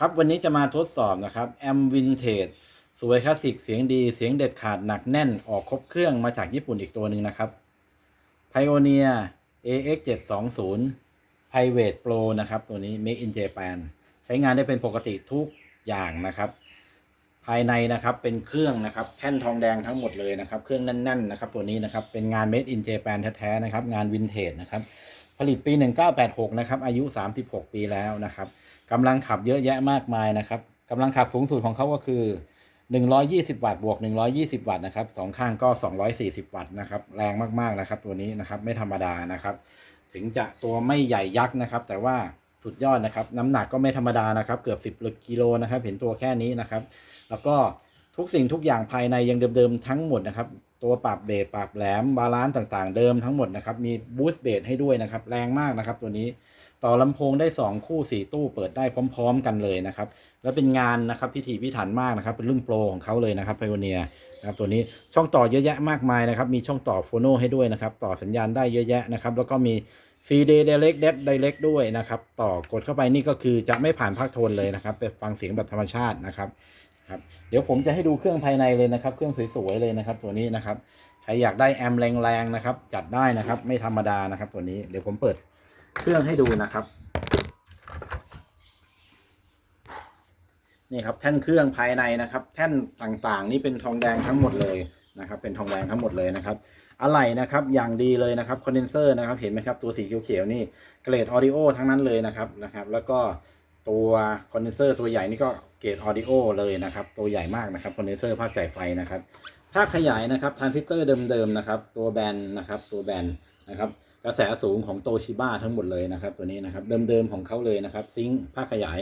ครับวันนี้จะมาทดสอบนะครับแอมวินเทจสวยคลาสสิกเสียงดีเสียงเด็ดขาดหนักแน่นออกครบเครื่องมาจากญี่ปุ่นอีกตัวหนึ่งนะครับ Pioneer AX 720 Private Pro นะครับ ตัวนี้ Make in Japan ใช้งานได้เป็นปกติทุกอย่างนะครับ ภายในนะครับเป็นเครื่องนะครับแท่นทองแดงทั้งหมดเลยนะครับ เครื่องแน่นๆนะครับ ตัวนี้นะครับเป็นงาน Made in Japan แท้ๆนะครับ งานวินเทจนะครับ ผลิตปี 1986 นะครับ อายุ 36 ปีแล้วนะครับกำลังขับเยอะแยะมากมายนะครับกำลังขับสูงสุดของเขาก็คือ 120 วัตต์บวก 120 วัตต์นะครับสองข้างก็ 240 วัตต์นะครับ แรงมากๆนะครับ ตัวนี้นะครับไม่ธรรมดานะครับ ถึงจะตัวไม่ใหญ่ยักษ์นะครับ แต่ว่าสุดยอดนะครับ น้ำหนักก็ไม่ธรรมดานะครับ เกือบ 10กิโลนะครับ เห็นตัวแค่นี้นะครับ แล้วก็ทุกสิ่งทุกอย่างภายในยังเดิมๆทั้งหมดนะครับ ตัวปรับเบสปรับแหลมบาลานซ์ต่างๆ เดิมทั้งหมดนะครับ มีบูสต์เบสให้ด้วยนะครับ แรงมากนะครับ ตัวนี้ต่อลำโพงได้ 2 คู่ 4 ตู้เปิดได้พร้อม ๆ กันเลยนะครับ แล้วเป็นงานนะครับพิถีพิถันมากนะครับ เป็นรุ่นโปรของเขาเลยนะครับไพโอเนียนะครับตัวนี้ช่องต่อเยอะแยะมากมายนะครับ มีช่องต่อโฟโนให้ด้วยนะครับ ต่อสัญญาณได้เยอะแยะนะครับ แล้วก็มี CD Direct Dead Direct ด้วยนะครับ ต่อกดเข้าไปนี่ก็คือจะไม่ผ่านภาคโทนเลยนะครับไปฟังเสียงแบบธรรมชาตินะครับ ครับเดี๋ยวผมจะให้ดูเครื่องภายในเลยนะครับ เครื่องสวยๆเลยนะครับ ตัวนี้นะครับใครอยากได้แอมแรงๆนะครับ จัดได้นะครับ ไม่ธรรมดานะครับ ตัวนี้เดี๋ยวผมเปิดเครื่องให้ดูนะครับนี่ครับแท่นเครื่องภายในนะครับ แท่นต่างๆ นี่เป็นทองแดงทั้งหมดเลยนะครับ เป็นทองแดงทั้งหมดเลยนะครับอะไหล่นะครับอย่างดีเลยนะครับคอนเดนเซอร์นะครับเห็นไหมครับตัวสีเขียวๆนี่เกรดออดิโอทั้งนั้นเลยนะครับนะครับ แล้วก็ตัวคอนเดนเซอร์ตัวใหญ่นี่ก็ รดออดิโอเลยนะครับ ตัวใหญ่มากนะครับคอนเดนเซอร์ภาคจ่ายไฟนะครับภาคขยายนะครับทรานซิสเตอร์เดิมๆนะครับ ตัวแบนนะครับ ตัวแบนนะครับ กระแสสูงของโตชิบ้าทั้งหมดเลยนะครับ ตัวนี้นะครับเดิมๆของเขาเลยนะครับ ซิงค์ภาคขยาย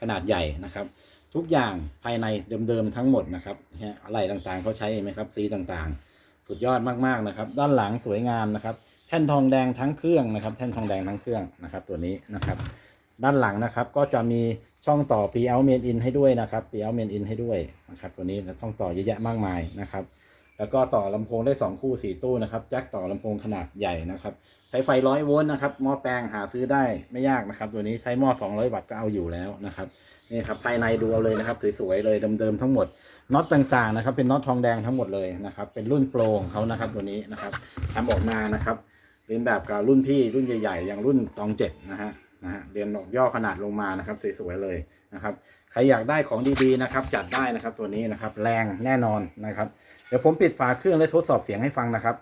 ขนาดใหญ่นะครับ ทุกอย่างภายในเดิมๆทั้งหมดนะครับอะไรต่างๆเขาใช้ไหมครับสีต่างๆ สุดยอดมากๆนะครับ ด้านหลังสวยงามนะครับ แท่นทองแดงทั้งเครื่องนะครับ แท่นทองแดงทั้งเครื่องนะครับ ตัวนี้นะครับ ด้านหลังนะครับ ก็จะมีช่องต่อ p l main in ให้ด้วยนะครับ p l main in ให้ด้วยนะครับ ตัวนี้และช่องต่อเยอะแยะมากมายนะครับ แล้วก็ต่อลำโพงได้ 2 คู่ 4 ตู้นะครับแจ็คต่อลำโพงขนาดใหญ่นะครับใช้ไฟ100โวลต์นะครับหม้อแปลงหาซื้อได้ไม่ยากนะครับ ตัวนี้ใช้หม้อ 200 วัตต์ก็เอาอยู่แล้วนะครับนี่ครับภายในดูเอาเลยนะครับสวยๆเลยเดิมๆทั้งหมดน็อตต่างๆนะครับ เป็นน็อตทองแดงทั้งหมดเลยนะครับ เป็นรุ่นโปรของเขานะครับ ตัวนี้นะครับทำออกมานะครับเรียนแบบกับรุ่นพี่รุ่นใหญ่ๆ อย่างรุ่นตองเจ็ดนะฮะ นะฮะเรียนออกย่อขนาดลงมานะครับสวยๆเลยนะครับใครอยากได้ของดีๆนะครับ จัดได้นะครับตัวนี้นะครับ แรงแน่นอนนะครับ เดี๋ยวผมปิดฝาเครื่องและทดสอบเสียงให้ฟังนะครับ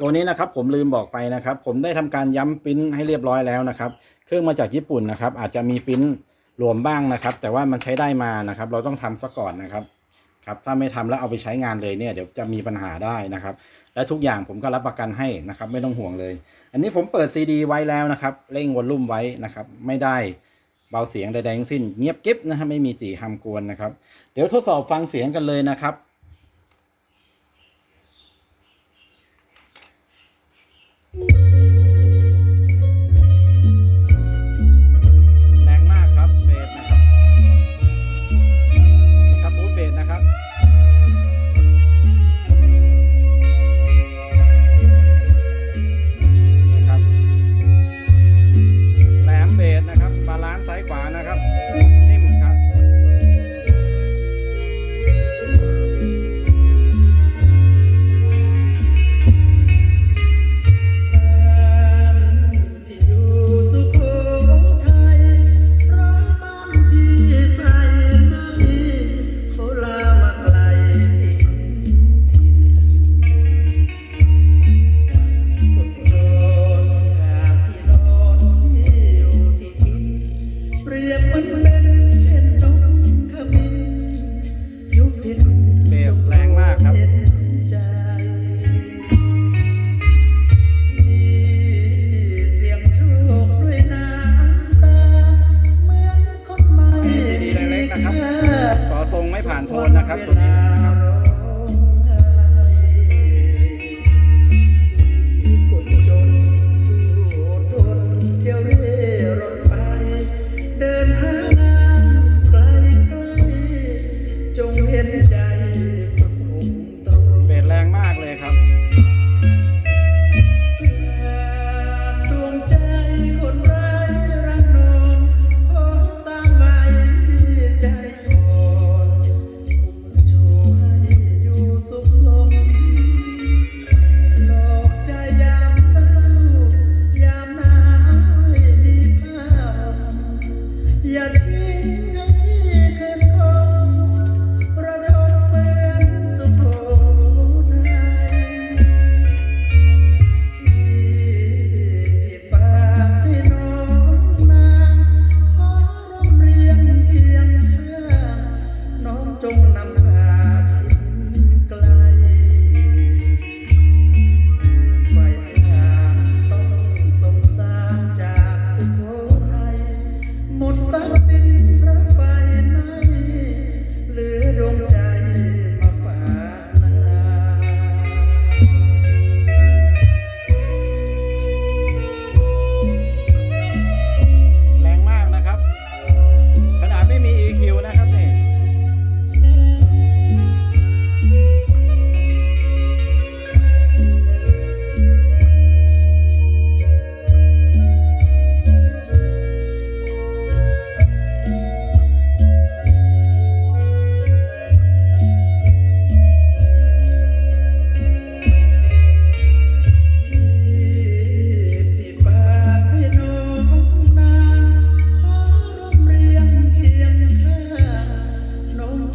ตัวนี้นะครับผมลืมบอกไปนะครับ ผมได้ทำการย้ำปริ้นให้เรียบร้อยแล้วนะครับ เครื่องมาจากญี่ปุ่นนะครับ อาจจะมีปริ้นรวมบ้างนะครับ แต่ว่ามันใช้ได้มานะครับ เราต้องทำซะก่อนนะครับ ครับถ้าไม่ทำแล้วเอาไปใช้งานเลยเนี่ยเดี๋ยวจะมีปัญหาได้นะครับ และทุกอย่างผมก็รับประกันให้นะครับ ไม่ต้องห่วงเลย อันนี้ผมเปิดซีดีไว้แล้วนะครับเร่งวอลลุ่มไว้นะครับ ไม่ได้เบาเสียงใดๆทั้งสิ้น เงียบกิ๊บนะฮะไม่มีจีฮำกวนนะครับ เดี๋ยวทดสอบฟังเสียงกันเลยนะครับ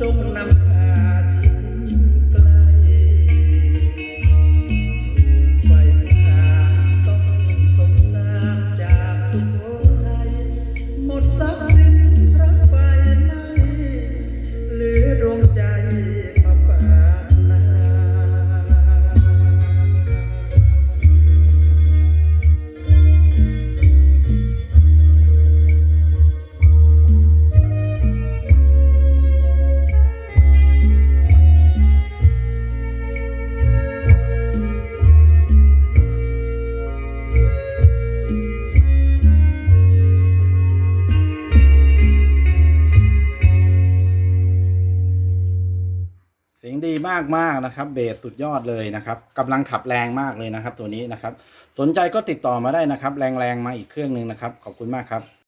จงนำ ดีมากๆนะครับ เบสสุดยอดเลยนะครับกำลังขับแรงมากเลยนะครับ ตัวนี้นะครับ สนใจก็ติดต่อมาได้นะครับ แรงๆมาอีกเครื่องหนึ่งนะครับ ขอบคุณมากครับ